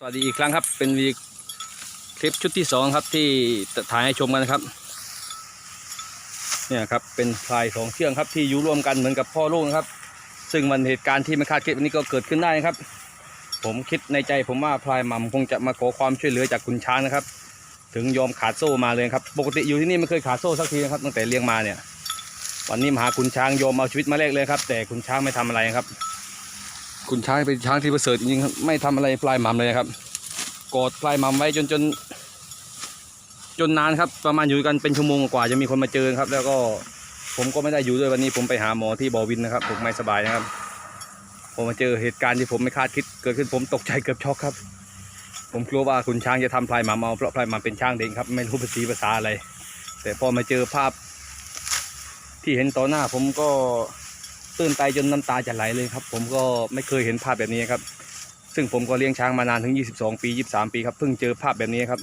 สวัสดีอีกครั้งครับเป็นวีคลิปชุดที่สองครับที่ถ่ายให้ชมกันนะครับเนี่ยครับเป็นพลายสองเชือกครับที่อยู่ร่วมกันเหมือนกับพ่อลูกนะครับ ซึ่งมันเหตุการณ์ที่ไม่คาดคิดวันนี้ก็เกิดขึ้นได้นะครับ ผมคิดในใจผมว่าพลายหม่ำคงจะมาขอความช่วยเหลือจากคุณช้างนะครับ ถึงยอมขาดโซ่มาเลยครับ ปกติอยู่ที่นี่ไม่เคยขาดโซ่สักทีนะครับตั้งแต่เลี้ยงมาเนี่ย วันนี้มาหาคุณช้างยอมเอาชีวิตมาแลกเลยครับ แต่คุณช้างไม่ทำอะไรครับ คุณช้างเป็นช้างที่ประเสริฐจริงๆไม่ทำอะไรพลายหม่ำเลยครับกอดพลายหม่ำไว้จนจน จนนานครับ ประมาณอยู่กันเป็นชั่วโมงกว่าจะมีคนมาเจอครับ แล้วก็ผมก็ไม่ได้อยู่ด้วยวันนี้ ผมไปหาหมอที่บอวินนะครับ ผมไม่สบายนะครับ ผมมาเจอเหตุการณ์ที่ผมไม่คาดคิดเกิดขึ้นผมตกใจเกือบช็อกครับ ผมกลัวว่าคุณช้างจะทำพลายหม่ำเอาเพราะพลายหม่ำเป็นช้างเด็กครับไม่รู้ภาษีภาษาอะไร แต่พอมาเจอภาพที่เห็นต่อหน้าผมก็ ตื้นใจจนน้ำตาจะไหลเลยครับ ผมก็ไม่เคยเห็นภาพแบบนี้ครับ ซึ่งผมก็เลี้ยงช้างมานานถึง 22 ปี 23 ปีครับเพิ่งเจอภาพแบบนี้ครับ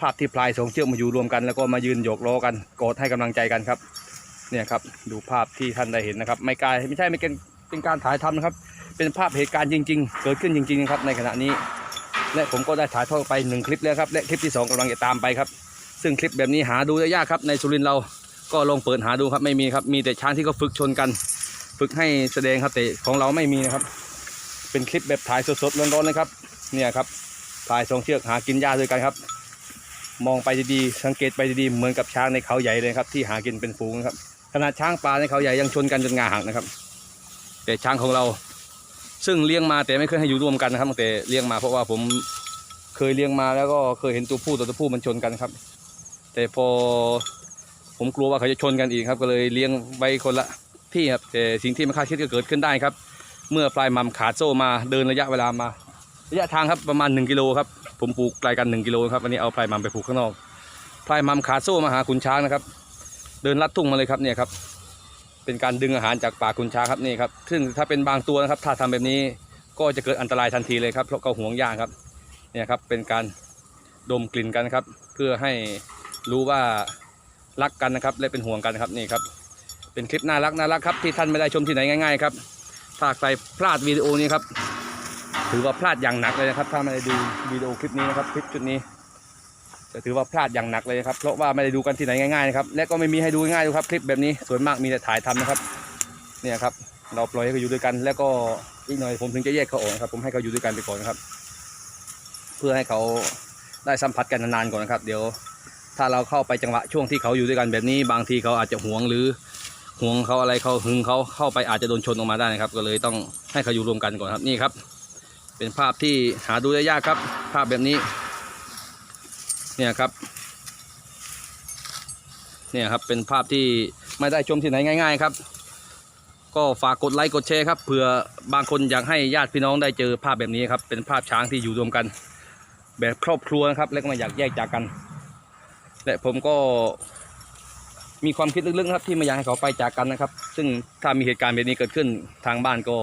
ภาพที่พลายสองเชือกมาอยู่รวมกัน แล้วก็มายืนโยกล้อกันกอดให้กำลังใจกันครับ เนี่ยครับดูภาพที่ท่านได้เห็นนะครับ ไม่กายไม่ใช่ไม่เป็นเป็นการถ่ายทำนะครับ เป็นภาพเหตุการณ์จริง ๆ เกิดขึ้นจริง ๆ ครับ ในขณะนี้ และผมก็ได้ถ่ายทอดไปหนึ่งคลิปแล้วครับและคลิปที่สองกำลังจะตามไปครับ ซึ่งคลิปแบบนี้หาดูได้ยากครับในสุรินทร์เราก็ลองเปิดหาดูครับไม่มีครับมีแต่ช้างที่เขาฝึกชนกัน ฝึกให้แสดงครับ แต่ของเราไม่มีนะครับ เป็นคลิปแบบถ่ายสดๆร้อนๆนะครับ เนี่ยครับถ่ายสองเชือกหากินหญ้าด้วยกันครับ มองไปดีๆสังเกตไปดีๆเหมือนกับช้างในเขาใหญ่เลยครับ ที่หากินเป็นฝูงครับขนาดช้างป่าในเขาใหญ่ยังชนกันจนงาหักนะครับ แต่ช้างของเรา ซึ่งเลี้ยงมาแต่ไม่เคยให้อยู่ร่วมกันนะครับแต่เลี้ยงมาเพราะว่าผมเคยเลี้ยงมาแล้วก็เคยเห็นตัวผู้ตัวตัวผู้มันชนกันครับ แต่พอผมกลัวว่าเขาจะชนกันอีกครับ ก็เลยเลี้ยงไว้คนละ ที่ครับแต่สิ่งที่ไม่คาดคิดก็เกิดขึ้นได้ครับ เมื่อปลายมัมขาดโซ่มาเดินระยะเวลามา ระยะทางครับประมาณ 1 กิโลครับผมปลูกไกลกัน 1 กิโลครับวันนี้เอาปลายมัมไปปลูกข้างนอกปลายมัมขาดโซ่มาหาคุณช้างนะครับ เดินลัดทุ่งมาเลยครับเนี่ยครับเป็นการดึงอาหารจากปากคุณช้างครับนี่ครับซึ่งถ้าเป็นบางตัวนะครับถ้าทำแบบนี้ก็จะเกิดอันตรายทันทีเลยครับเพราะเขาห่วงยางครับเนี่ยครับเป็นการดมกลิ่นกันครับ เพื่อให้รู้ว่ารักกันนะครับและเป็นห่วงกันครับนี่ครับ เป็นคลิปน่ารักน่ารักครับที่ท่านไม่ได้ชมที่ไหนง่ายๆครับถ้าใครพลาดวิดีโอนี้ครับถือว่าพลาดอย่างหนักเลยนะครับ ถ้าไม่ได้ดูวิดีโอคลิปนี้นะครับคลิปชุดนี้จะถือว่าพลาดอย่างหนักเลยนะครับเพราะว่าไม่ได้ดูกันที่ไหนง่ายๆนะครับและก็ไม่มีให้ดูง่ายๆดูครับ คลิปแบบนี้ส่วนมากมีแต่ถ่ายทำนะครับ เนี่ยครับ เราปล่อยให้เขาอยู่ด้วยกัน แล้วก็อีกหน่อยผมถึงจะแยกเขาออกนะครับ ผมให้เขาอยู่ด้วยกันไปก่อนนะครับ เพื่อให้เขาได้สัมผัสกันนานๆก่อนนะครับ เดี๋ยว ถ้าเราเข้าไปจังหวะช่วงที่เขาอยู่ด้วยกันแบบนี้ บางทีเขาอาจจะหวงหรือ ห่วงเขาอะไรเขาหึงเขาเข้าไปอาจจะโดนชนออกมาได้นะครับ ก็เลยต้องให้เขาอยู่รวมกันก่อนครับนี่ครับ เป็นภาพที่หาดูได้ยากครับ ภาพแบบนี้ เนี่ยครับ เนี่ยครับเป็นภาพที่ไม่ได้ชมที่ไหนง่าย ๆ ครับ ก็ฝากกดไลค์กดแชร์ครับเผื่อบางคนอยากให้ญาติพี่น้องได้เจอภาพแบบนี้ครับ เป็นภาพช้างที่อยู่รวมกัน แบบครอบครัวนะครับ และก็ไม่อยากแยกจากกัน และผมก็ มีความคิดลึกๆนะครับที่ไม่อยากให้เขาไปจากกันนะครับ ซึ่งถ้ามีเหตุการณ์แบบนี้เกิดขึ้นทางบ้านก็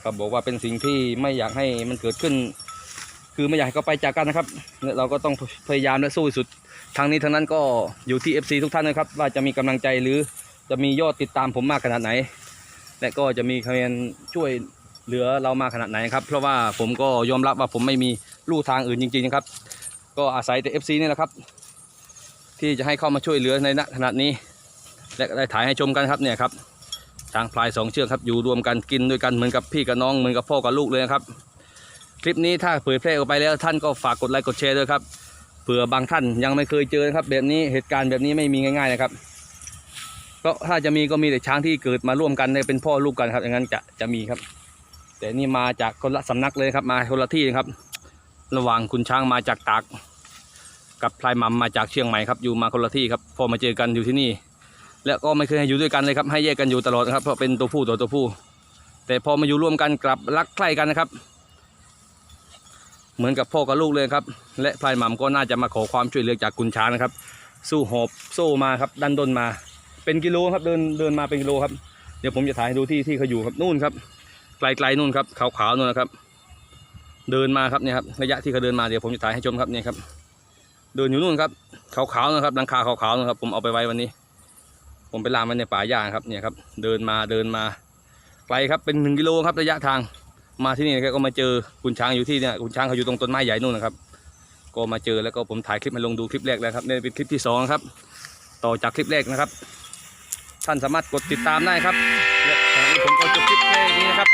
เขาบอกว่าเป็นสิ่งที่ไม่อยากให้มันเกิดขึ้น คือไม่อยากให้เขาไปจากกันนะครับเราก็ต้องพยายามและสู้สุดทางนี้ทั้งนั้นก็อยู่ที่ FC ทุกท่านนะครับ ว่าจะมีกำลังใจหรือจะมียอดติดตามผมมากขนาดไหน และก็จะมีคะแนนช่วยเหลือเรามากขนาดไหนครับ เพราะว่าผมก็ยอมรับว่าผมไม่มีลู่ทางอื่นจริงๆนะครับ ก็อาศัยแต่ FC นี่แหละครับ ที่จะให้เข้ามาช่วยเหลือในณขณะนี้ และได้ถ่ายให้ชมกันครับเนี่ยครับช้างพลายสองเชือกครับอยู่รวมกันกินด้วยกันเหมือนกับพี่กับน้องเหมือนกับพ่อกับลูกเลยนะครับ คลิปนี้ถ้าเผยแพร่ออกไปแล้วท่านก็ฝากกดไลค์กดแชร์ด้วยครับเผื่อบางท่านยังไม่เคยเจอนะครับ แบบนี้เหตุการณ์แบบนี้ไม่มีง่ายๆนะครับก็ถ้าจะมีก็มีแต่ช้างที่เกิดมาร่วมกันเป็นพ่อลูกกันครับอย่างนั้นจะจะมีครับ แต่นี่มาจากคนละสำนักเลยครับมาคนละที่ครับ ระหว่างคุณช้างมาจากตาก กับพลายมัมมาจากเชียงใหม่ครับอยู่มาคนละที่ครับพอมาเจอกันอยู่ที่นี่ แล้วก็ไม่เคยให้อยู่ด้วยกันเลยครับให้แยกกันอยู่ตลอดครับเพราะเป็นตัวผู้ตัวตัวผู้ แต่พอมาอยู่ร่วมกันกลับรักใคร่กันนะครับ เหมือนกับพ่อกับลูกเลยครับ และพลายมัมก็น่าจะมาขอความช่วยเหลือจากคุณช้างนะครับ สู้หอบโซ่มาครับดันด้นมา เป็นกิโลครับเดินเดินมาเป็นกิโลครับเดี๋ยวผมจะถ่ายให้ดูที่ที่เขาอยู่ครับนู่นครับไกลๆนู่นครับขาวๆนู่นนะครับ เดินมาครับเนี่ยครับระยะที่เขาเดินมาเดี๋ยวผมจะถ่ายให้ชมครับเนี่ยครับ เดินอยู่นู่นครับขาวๆนะครับหลังคาขาวๆนะครับ ผมเอาไปไว้วันนี้ ผมไปล่ามันในป่าหญ้าครับเนี่ยครับ เดินมาเดินมาไกลครับเป็นหนึ่งกิโลครับระยะทางมาที่นี่ก็มาเจอคุณช้างอยู่ที่เนี่ยคุณช้างเขาอยู่ตรงต้นไม้ใหญ่นู่นนะครับ ก็มาเจอแล้วก็ผมถ่ายคลิปมาลงดูคลิปแรกแล้วครับนี่เป็นคลิปที่สองครับ ต่อจากคลิปแรกนะครับ ท่านสามารถกดติดตามได้ครับและผมก็จบคลิปแค่นี้นะครับ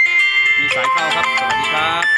มีสายเข้าครับ สวัสดีครับ